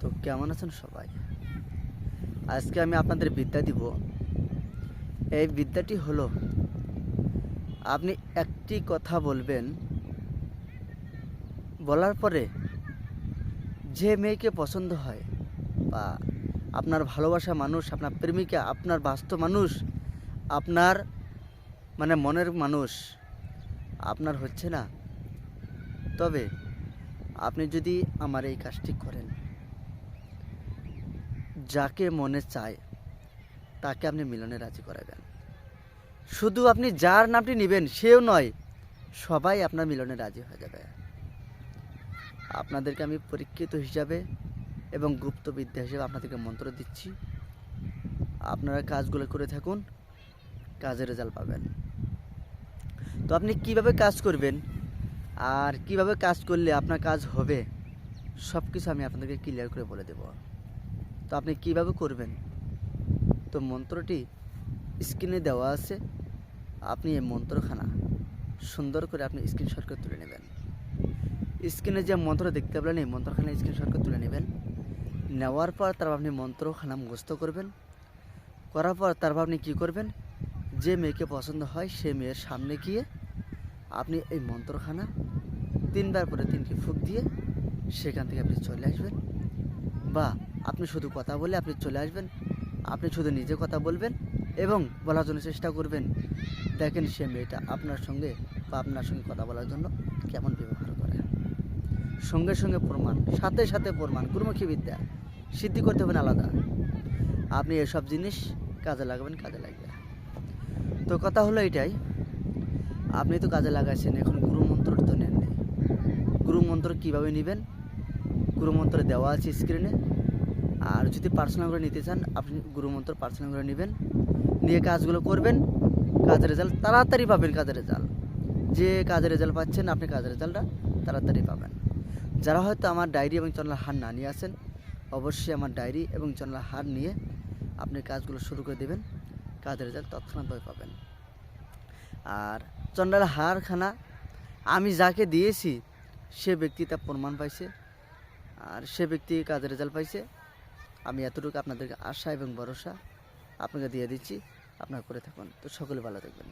তো কেমন আছেন সবাই? আজকে আমি আপনাদের বিদ্যা দিব। এই বিদ্যাটি হলো, আপনি একটি কথা বলবেন, বলার পরে যে মেয়েকে পছন্দ হয় বা আপনার ভালোবাসা মানুষ, আপনার প্রেমিকা, আপনার বাস্তব মানুষ, আপনার মানে মনের মানুষ, আপনার হচ্ছে না। তবে আপনি যদি আমার এই কাজটি করেন যাকে মনে চায়, তাকে আপনি মিলনে রাজি করাবেন। শুধু আপনি যার নামটি নেবেন, সেও নয়, সবাই আপনার মিলনে রাজি হয়ে যাবে। আপনাদেরকে আমি পরীক্ষিত হিসাবে এবং গুপ্তবিদ্যা হিসেবে আপনাদেরকে মন্ত্র দিচ্ছি। আপনারা কাজগুলো করে থাকুন, কাজের রেজাল্ট পাবেন। তো আপনি কীভাবে কাজ করবেন আর কীভাবে কাজ করলে আপনার কাজ হবে সব কিছু আমি আপনাদেরকে ক্লিয়ার করে বলে দেব। তো আপনি কীভাবে করবেন? তো মন্ত্রটি স্ক্রিনে দেওয়া আছে। আপনি এই মন্ত্রখানা সুন্দর করে আপনি স্ক্রিনশট করে তুলে নেবেন। স্ক্রিনে যে মন্ত্র দেখতে পেলেন, এই মন্ত্রখানা স্ক্রিনশট করে তুলে নেবেন। নেওয়ার পর তারপর আপনি মন্ত্রখানা মুখস্থ করবেন। করার পর তারপর আপনি কী করবেন? যে মেয়েকে পছন্দ হয়, সে মেয়ের সামনে গিয়ে আপনি এই মন্ত্রখানা তিনবার করে তিনটি ফুক দিয়ে সেখান থেকে আপনি চলে আসবেন। বা আপনি শুধু কথা বলে আপনি চলে আসবেন। আপনি শুধু নিজে কথা বলবেন এবং বলার জন্য চেষ্টা করবেন। দেখেন সে মেয়েটা আপনার সঙ্গে বা আপনার সঙ্গে কথা বলার জন্য কেমন ব্যবহার করে। সঙ্গে সঙ্গে প্রমাণ, সাথে সাথে প্রমাণ গুরুমুখী বিদ্যা। সিদ্ধি করতে হবেন আলাদা। আপনি এসব জিনিস কাজে লাগাবেন, কাজে লাগবে। তো কথা হলো এটাই, আপনি তো কাজে লাগাইছেন, এখন গুরু মন্ত্র তো নেন গুরু মন্ত্র কীভাবে নেবেন? গুরু মন্ত্র দেওয়া আছে স্ক্রিনে আর যদি পার্সোনাল করে নিতে চান, আপনি গুরুমন্ত্র পার্সোনাল করে নেবেন। নিয়ে কাজগুলো করবেন, কাজের রেজাল্ট তাড়াতাড়ি পাবেন কাজের রেজাল্ট যে কাজের রেজাল্ট পাচ্ছেন, আপনি কাজের রেজাল্টটা তাড়াতাড়ি পাবেন। যারা হয়তো আমার ডায়েরি এবং চন্দ্রার হার না নিয়ে আসেন অবশ্যই আমার ডায়েরি এবং চন্দ্রার হার নিয়ে আপনি কাজগুলো শুরু করে দেবেন, কাজের রেজাল্ট তৎক্ষণাৎভাবে পাবেন। আর চন্ডাল হারখানা, আমি যাকে দিয়েছি, সে ব্যক্তি তার প্রমাণ পাইছে, আর সে ব্যক্তি কাজের রেজাল্ট পাইছে। আমি এতটুকু আপনাদেরকে আশা এবং ভরসা আপনাকে দিয়ে দিচ্ছি। আপনারা করে থাকুন। তো সকলে ভালো থাকবেন।